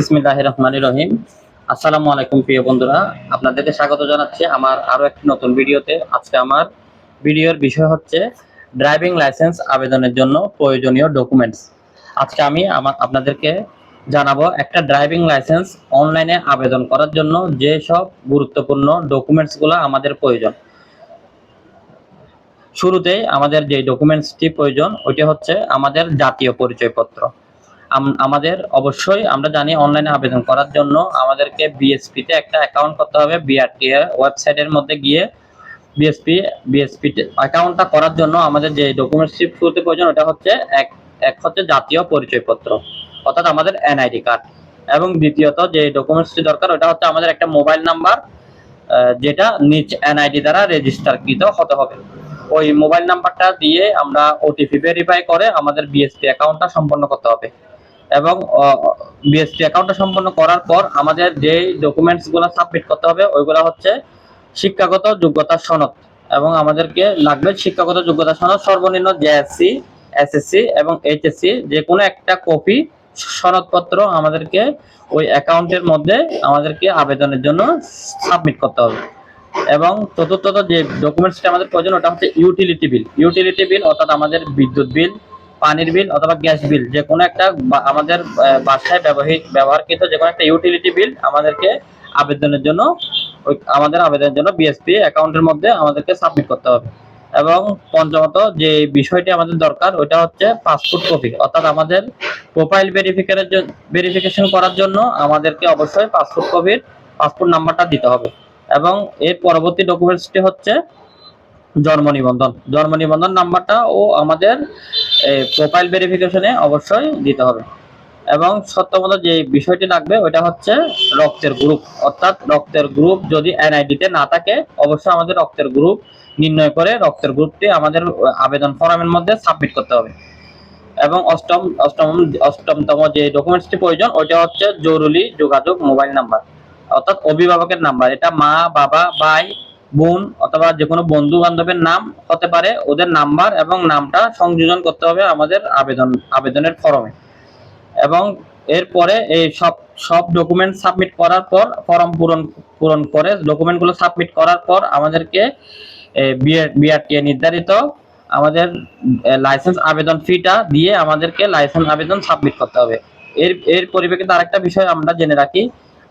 বিসমিল্লাহ রহমান রহিম। আসসালামু আলাইকুম প্রিয় বন্ধুরা, আপনাদেরকে স্বাগত জানাচ্ছি আমার আরও একটি নতুন ভিডিওতে। আজকে আমার ভিডিওর বিষয় হচ্ছে ড্রাইভিং লাইসেন্স আবেদনের জন্য প্রয়োজনীয় ডকুমেন্টস। আজকে আমি আমার আপনাদেরকে জানাব একটা ড্রাইভিং লাইসেন্স অনলাইনে আবেদন করার জন্য যে সব গুরুত্বপূর্ণ ডকুমেন্টসগুলো আমাদের প্রয়োজন। শুরুতেই আমাদের যে ডকুমেন্টসটি প্রয়োজন, ওইটি হচ্ছে আমাদের জাতীয় পরিচয়পত্র। আমাদের অবশ্যই, আমরা জানি অনলাইনে আবেদন করার জন্য আমাদেরকে বিএসপি তে একটা অ্যাকাউন্ট করতে হবে বিআরটি ওয়েবসাইটের মধ্যে গিয়ে বিএসপি বিএসপি অ্যাকাউন্টটা করার জন্য আমাদের যে ডকুমেন্টসটি শুরুতে প্রয়োজন ওটা হচ্ছে এক এক হচ্ছে জাতীয় পরিচয়পত্র, অর্থাৎ আমাদের এনআইডি কার্ড এবং দ্বিতীয়ত যে ডকুমেন্টসটি দরকার ওটা হচ্ছে আমাদের একটা মোবাইল নাম্বার যেটা নিজ এনআইডি দ্বারা রেজিস্টারকৃত হতে হবে। ওই মোবাইল নাম্বারটা দিয়ে আমরা ওটিপি ভেরিফাই করে আমাদের বিএসপি অ্যাকাউন্টটা সম্পন্ন করতে হবে। এবং বিএসপি অ্যাকাউন্টটা সম্পন্ন করার পর আমাদের যে ডকুমেন্টসগুলো সাবমিট করতে হবে, ওইগুলো হচ্ছে শিক্ষাগত যোগ্যতা সনদ। এবং আমাদেরকে লাগবে শিক্ষাগত যোগ্যতা সনদ, সর্বনিম্ন জেএসসি এসএসসি এবং এইচএসসি যে কোনো একটা কপি সনদপত্র আমাদেরকে ওই অ্যাকাউন্টের মধ্যে আমাদেরকে আবেদনের জন্য সাবমিট করতে হবে। এবং চতুর্থত যে ডকুমেন্টসটা আমাদের প্রয়োজন, ওটা হচ্ছে ইউটিলিটি বিল ইউটিলিটি বিল অর্থাৎ আমাদের বিদ্যুৎ বিল পানির বিল অথবা গ্যাস বিল, যে কোনো একটা আমাদের বাসায় ব্যবহৃত, ব্যবহারকৃত যে কোনো একটা ইউটিলিটি বিল আমাদেরকে আবেদনের জন্য আমাদের আবেদনের জন্য বিএসপি অ্যাকাউন্টের মধ্যে আমাদেরকে সাবমিট করতে হবে। এবং পঞ্চমত যে বিষয়টি আমাদের দরকার, ওইটা হচ্ছে পাসপোর্ট কপি অর্থাৎ আমাদের প্রোফাইল ভেরিফিকেশনের জন্য ভেরিফিকেশন করার জন্য আমাদেরকে অবশ্যই পাসপোর্ট কপির পাসপোর্ট নাম্বারটা দিতে হবে। এবং এর পরবর্তী ডকুমেন্টসটি হচ্ছে জন্ম নিবন্ধন। জন্ম নিবন্ধন নাম্বারটা ও আমাদের প্রোফাইল ভেরিফিকেশনে অবশ্যই দিতে হবে। এবং সত্যমত যে বিষয়টি লাগবে ওটা হচ্ছে রক্তের গ্রুপ অর্থাৎ রক্তের গ্রুপ যদি এনআইডি তে না থাকে, অবশ্যই আমাদের রক্তের গ্রুপ নির্ণয় করে রক্তের গ্রুপটি আমাদের আবেদন ফর্মের মধ্যে সাবমিট করতে হবে। এবং অষ্টম অষ্টম, অষ্টমতম যে ডকুমেন্টসটি প্রয়োজন, ওইটা হচ্ছে জরুরি যোগাযোগ মোবাইল নাম্বার। অর্থাৎ অভিভাবকের নাম্বার। এটা মা, বাবা, ভাই বোন অথবা যে কোনো বন্ধু বান্ধবের নাম হতে পারে, ওদের নাম্বার এবং নামটা সংযোজন করতে হবে আমাদের আবেদন, আবেদনের ফর্মে এবং এরপরে এই সব সব ডকুমেন্ট সাবমিট করার পর ফর্ম পূরণ পূরণ করে ডকুমেন্টগুলো সাবমিট করার পর আমাদেরকে বিআরটি নির্ধারিত আমাদের লাইসেন্স আবেদন ফিটা দিয়ে আমাদেরকে লাইসেন্স আবেদন সাবমিট করতে হবে। এর এর পরিপ্রেক্ষিতে আরেকটা বিষয় আমরা জেনে রাখি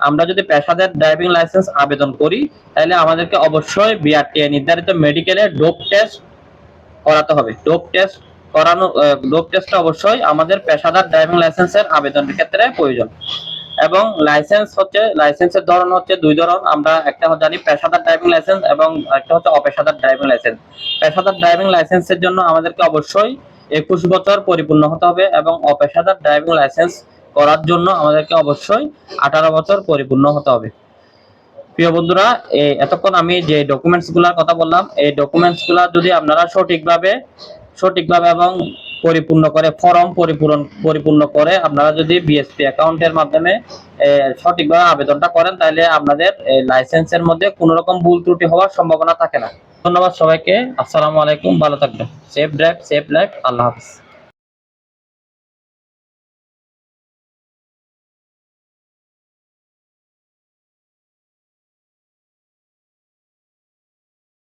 আমরা যদি পেশাদার ড্রাইভিং লাইসেন্স আবেদন করি, তাহলে আমাদেরকে অবশ্যই বিআরটি নির্ধারিত মেডিকেলে ডোপ টেস্ট করাতে হবে। ডোপ টেস্ট করানো ডোপ টেস্টটা অবশ্যই আমাদের পেশাদার ড্রাইভিং লাইসেন্সের আবেদনের ক্ষেত্রে প্রয়োজন। এবং লাইসেন্স হচ্ছে লাইসেন্সের ধরন হচ্ছে দুই ধরন। আমরা একটা জানি পেশাদার ড্রাইভিং লাইসেন্স এবং একটা হচ্ছে অপেশাদার ড্রাইভিং লাইসেন্স পেশাদার ড্রাইভিং লাইসেন্সের জন্য আমাদেরকে অবশ্যই একুশ বছর পরিপূর্ণ হতে হবে এবং অপেশাদার ড্রাইভিং লাইসেন্স করার জন্য আমাদেরকে অবশ্যই আঠারো বছর পরিপূর্ণ হতে হবে। প্রিয় বন্ধুরা এতক্ষণ আমি যে ডকুমেন্টসগুলার কথা বললাম, এই ডকুমেন্টসগুলা যদি আপনারা সঠিকভাবে সঠিকভাবে এবং পরিপূর্ণ করে, ফর্ম পরিপূরণ, পরিপূর্ণ করে আপনারা যদি বিএসপি অ্যাকাউন্টের মাধ্যমে সঠিকভাবে আবেদনটা করেন, তাহলে আপনাদের লাইসেন্সের মধ্যে কোনো রকম ভুল ত্রুটি হওয়ার সম্ভাবনা থাকে না। ধন্যবাদ সবাইকে। আসসালামু আলাইকুম। ভালো থাকবেন। সেফ ড্রাইভ সেফ লাইফ আল্লাহ হাফিজ।